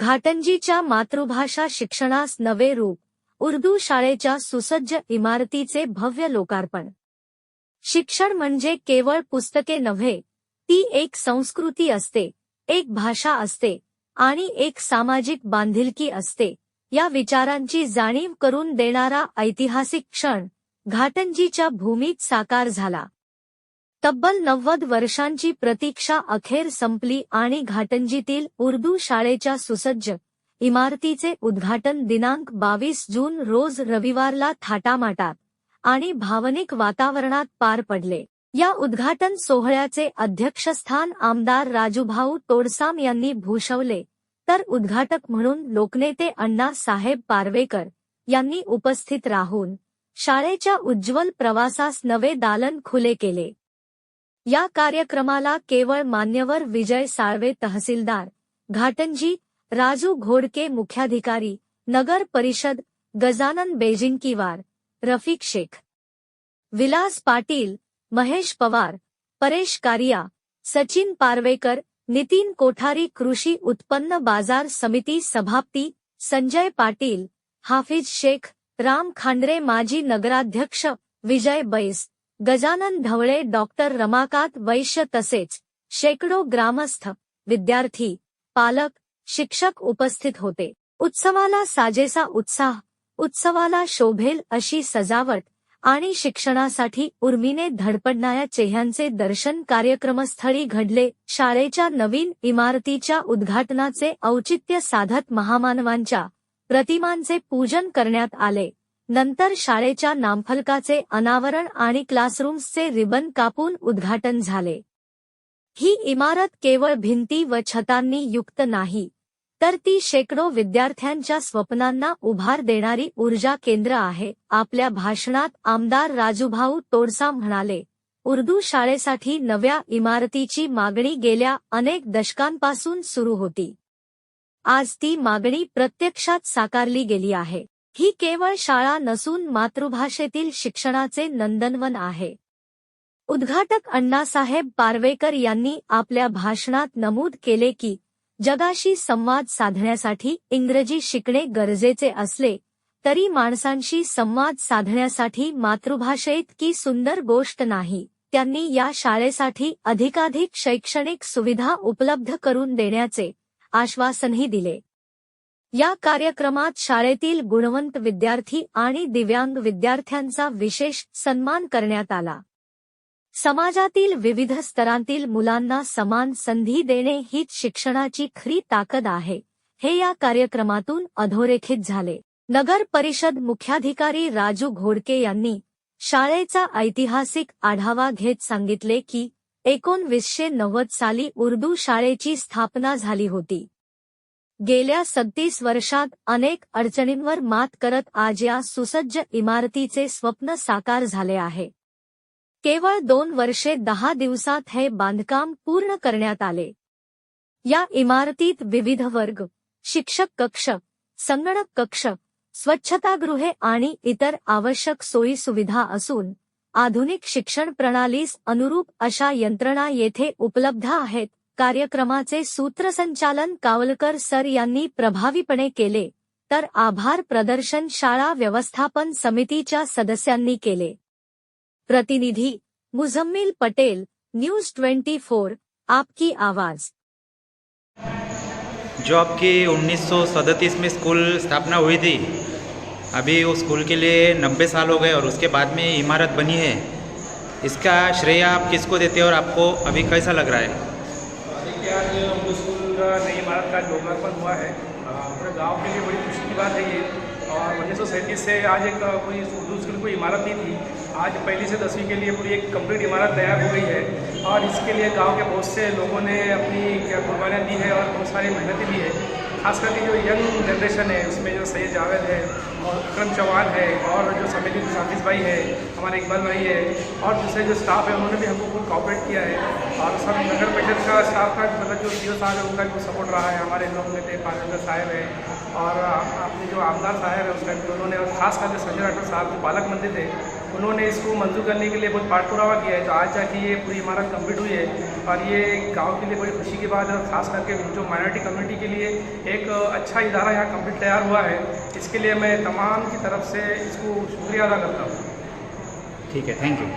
घाटंजीच्या मातृभाषा शिक्षणास नवे रूप उर्दू शाळेच्या सुसज्ज इमारतीचे भव्य लोकार्पण. शिक्षण म्हणजे केवळ पुस्तके नव्हे ती एक संस्कृती असते एक भाषा असते आणि एक सामाजिक बांधिलकी असते या विचारांची जाणीव करून देणारा ऐतिहासिक क्षण घाटंजीच्या भूमीत साकार झाला. तब्बल नव्वद वर्षांची प्रतीक्षा अखेर संपली आणि घाटंजीतील उर्दू शाळेच्या सुसज्ज इमारतीचे उद्घाटन दिनांक बावीस जून रोज रविवारला थाटामाटात आणि भावनिक वातावरणात पार पडले. या उद्घाटन सोहळ्याचे अध्यक्षस्थान आमदार राजूभाऊ तोडसाम यांनी भूषवले. तर उद्घाटक म्हणून लोकनेते अण्णा साहेब पारवेकर यांनी उपस्थित राहून शाळेच्या उज्ज्वल प्रवासास नवे दालन खुले केले. या कार्यक्रमाला केवळ मान्यवर विजय साळवे तहसीलदार घाटंजी राजू घोडके मुख्याधिकारी नगर परिषद गजानन बेजिंकीवार रफिक शेख विलास पाटील महेश पवार परेश कारिया सचिन पारवेकर नितीन कोठारी कृषी उत्पन्न बाजार समिती सभापती संजय पाटील हाफिज शेख राम खांडरे माजी नगराध्यक्ष विजय बैस गजानन ढवळे डॉक्टर रमाकांत वैश्य तसेच शेकडो ग्रामस्थ विद्यार्थी पालक शिक्षक उपस्थित होते. उत्सवाला साजेसा उत्साह उत्सवाला शोभेल अशी सजावट आणि शिक्षणासाठी उर्मीने धडपडणाऱ्या चेह्यांचे दर्शन कार्यक्रमस्थळी घडले. शाळेच्या नवीन इमारतीच्या उद्घाटनाचे औचित्य साधत महामानवांच्या प्रतिमांचे पूजन करण्यात आले. नंतर शाळेच्या नामफलकाचे अनावरण आणि क्लासरूम्सचे रिबन कापून उद्घाटन झाले. ही इमारत केवळ भिंती व छतांनी युक्त नाही तर ती शेकडो विद्यार्थ्यांच्या स्वप्नांना उभार देणारी ऊर्जा केंद्र आहे आपल्या भाषणात आमदार राजूभाऊ तोडसा म्हणाले. उर्दू शाळेसाठी नव्या इमारतीची मागणी गेल्या अनेक दशकांपासून सुरू होती. आज ती मागणी प्रत्यक्षात साकारली गेली आहे. ही केवळ शाळा नसून मातृभाषेतील शिक्षणाचे नंदनवन आहे. उद्घाटक अण्णासाहेब पारवेकर यांनी आपल्या भाषणात नमूद केले की जगाशी संवाद साधण्यासाठी इंग्रजी शिकणे गरजेचे असले तरी माणसांशी संवाद साधण्यासाठी मातृभाषेइतकी सुंदर गोष्ट नाही त्यांनी या शाळेसाठी अधिकाधिक शैक्षणिक सुविधा उपलब्ध करून देण्याचे आश्वासनही दिले. या कार्यक्रमात शाळेतील गुणवंत विद्यार्थी आणि दिव्यांग विद्यार्थ्यांचा विशेष सन्मान करण्यात आला. समाजातील विविध स्तरांतील मुलांना समान संधी देणे हीच शिक्षणाची खरी ताकद आहे हे या कार्यक्रमातून अधोरेखित झाले. नगर परिषद मुख्याधिकारी राजू घोडके यांनी शाळेचा ऐतिहासिक आढावा घेत सांगितले की एकोणवीसशे नव्वद साली उर्दू शाळेची स्थापना झाली होती. गेल्या सत्तीस वर्षात अनेक अडचणींवर मात करत आज या सुसज्ज इमारतीचे स्वप्न साकार झाले आहे. केवळ दोन वर्षे दहा दिवसात हे बांधकाम पूर्ण करण्यात आले. या इमारतीत विविध वर्ग शिक्षक कक्ष संगणक कक्ष स्वच्छतागृहे आणि इतर आवश्यक सोयी सुविधा असून आधुनिक शिक्षण प्रणालीस अनुरूप अशा यंत्रणा येथे उपलब्ध आहेत. कार्यक्रमाचे सूत्रसंचालन कावलकर सर यांनी प्रभावीपणे केले तर आभार प्रदर्शन शाळा व्यवस्थापन समितीच्या सदस्यांनी केले. प्रतिनिधि मुझम्मिल पटेल न्यूज 24 आपकी आवाज. जो आपकी 1937 में स्कूल स्थापना हुई थी अभी उस स्कूल के लिए 90 साल हो गए और उसके बाद में इमारत बनी है। इसका श्रेय आप किसको देते हैं और आपको अभी कैसा लग रहा है? आज उर्दू स्कूल का नई इमारत का लोकार्पण हुआ है। पूरे गाँव के लिए बड़ी खुशी की बात है ये। और उन्नीस सौ सैंतीस से आज एक कोई उर्दू स्कूल कोई इमारत नहीं थी। आज पहली से दसवीं के लिए पूरी एक कंप्लीट इमारत तैयार हो गई है। और इसके लिए गाँव के बहुत से लोगों ने अपनी कुर्बानियाँ दी है और बहुत सारी मेहनतें दी है। खास करके जो यंग जनरेशन है, उसमें जो सैयद जावेद है और विक्रम चौहान है और जो समिति हाफिज़ भाई है हमारे इकबाल भाई है और दूसरे जो स्टाफ है, उन्होंने भी हमको बहुत कॉपरेट किया है। और सब नगर परिषद का स्टाफ का मतलब जो सी ओ साहब है, उनका भी सपोर्ट रहा है। हमारे लोग में थे पारवेंद्र साहब है और अपने जो आमदार साहब है, उसका भी उन्होंने और खास करके संजय राठौर साहब, जो बालक मंदिर थे, उन्होंने इसको मंजूर करने के लिए बहुत पाठ पुरावा किया है। तो आज जाके ये पूरी इमारत कंप्लीट हुई है। और ये गाँव के लिए बड़ी खुशी की बात है और खास करके जो माइनॉरिटी कम्युनिटी के लिए एक अच्छा इदारा यहाँ कंप्लीट तैयार हुआ है। इसके लिए मैं तमाम की तरफ़ से इसको शुक्रिया अदा करता हूँ। ठीक है थैंक यू